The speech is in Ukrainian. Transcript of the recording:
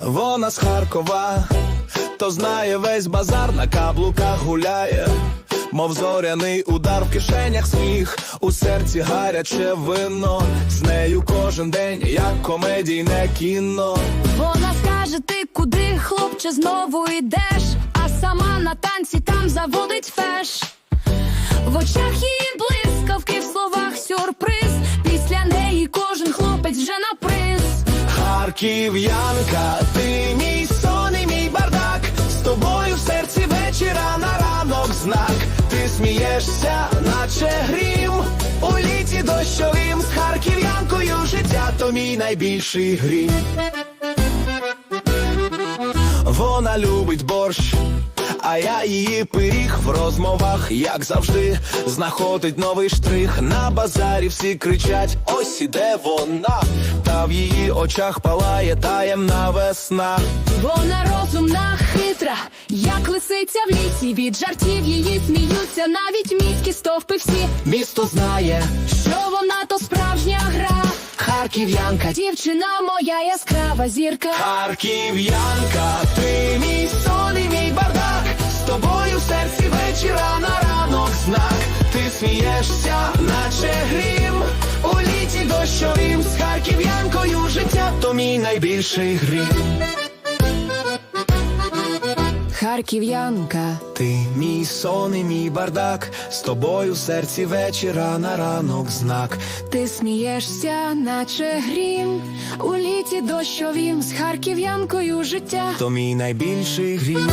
Вона з Харкова, то знає весь базар на каблуках гуляє, мов зоряний удар в кишенях сміх, у серці гаряче вино, з нею кожен день, як комедійне кіно. Вона скаже, ти куди, хлопче, знову йдеш, а сама на танці там заводить феш. В очах її блискавки, в словах сюрприз. Харків'янка, ти мій сон і мій бардак, з тобою в серці вечора на ранок знак. Ти смієшся, наче грім, у літі дощовим з харків'янкою життя, то мій найбільший грім. Вона любить борщ, а я її пиріг в розмовах, як завжди, знаходить новий штрих. На базарі всі кричать: ось іде вона, та в її очах палає таємна весна. Вона розумна, хитра, як лисиця в лісі. Від жартів її сміються, навіть міські стовпи всі. Місто знає, Що вона то справжня гра. харків'янка, Дівчина моя яскрава зірка. харків'янка, ти серці вечора на ранок знак. Ти смієшся, наче грім, у літі дощовим з харків'янкою життя, то мій найбільший грім. Харків'янка. Ти мій сон і мій бардак, з тобою в серці вечора на ранок знак. Ти смієшся, наче грім, у літі дощовім з харків'янкою життя. То мій найбільший грім.